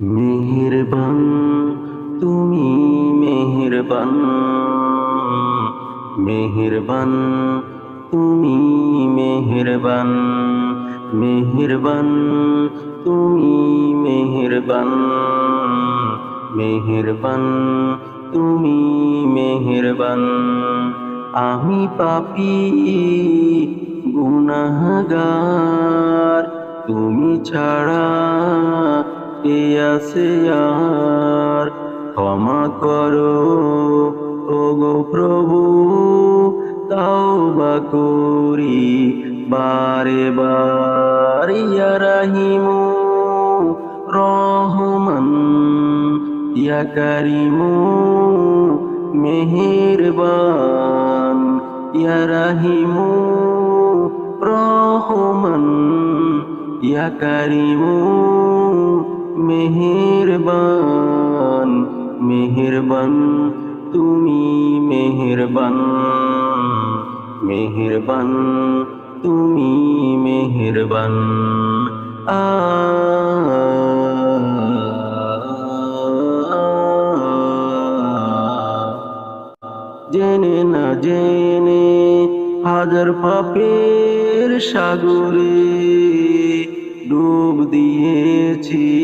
মেহেরবান, তুমি মেহেরবান। মেহেরবান, তুমি মেহেরবান। মেহেরবান, তুমি মেহেরবান। মেহেরবান, তুমি মেহেরবান। আমি পাপি, গুনাহগার, তুমি ছাড়া কে আছে আর। ক্ষমা করো গো প্রভু, তাওবা করি, বারে বার। ইয়া রাহিমু, রহমান। ইয়া কারিমু, মেহেরবান। ইয়া রাহিমু, রহমান। মেহেরবান মেহেরবান, তুমি মেহেরবান মেহেরবান, তুমি মেহেরবান। আ, জেনে না জেনে হাজার পাপের সাগরে ডুব দিয়েছি।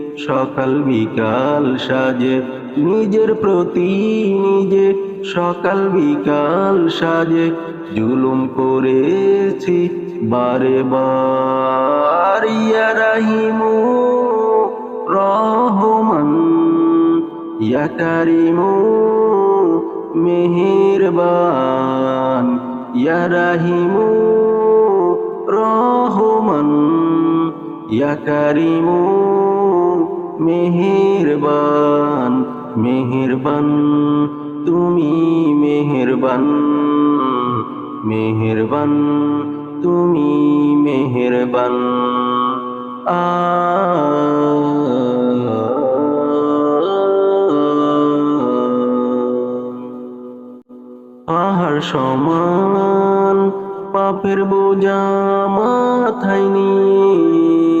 সকাল বিকাল সাজে। নিজের প্রতি নিজে সকাল বিকাল সাজে। জুলুম করেছি বারে বার। ইয়া রাহিমু রহমান, ইয়া মেহেরবান। ইয়া রাহিমু রহমান, ইয়া কারিমু মেহেরবান মেহেরবান তুমি মেহেরবান মেহেরবান তুমি মেহেরবান। আ পাহাড় সমান পাপের বোঝা মাথায় নিয়ে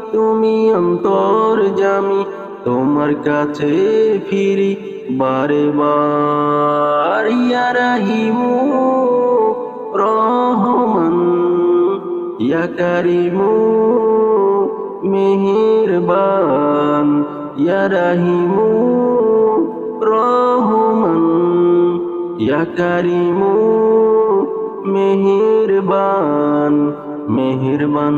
তুমি অন্তর জামি, তোমার কাছে ফিরি বারে বার। ইয়া রাহিমু রহমান, ইয়া কারিমু মেহেরবান। ইয়া রাহিমু রহমান, ইয়া কারিমু মেহেরবান মেহেরবান।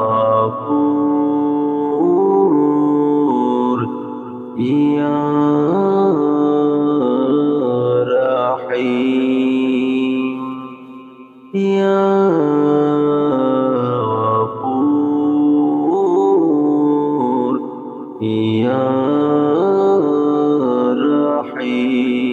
الرحيم. يا غفور يا رحيم.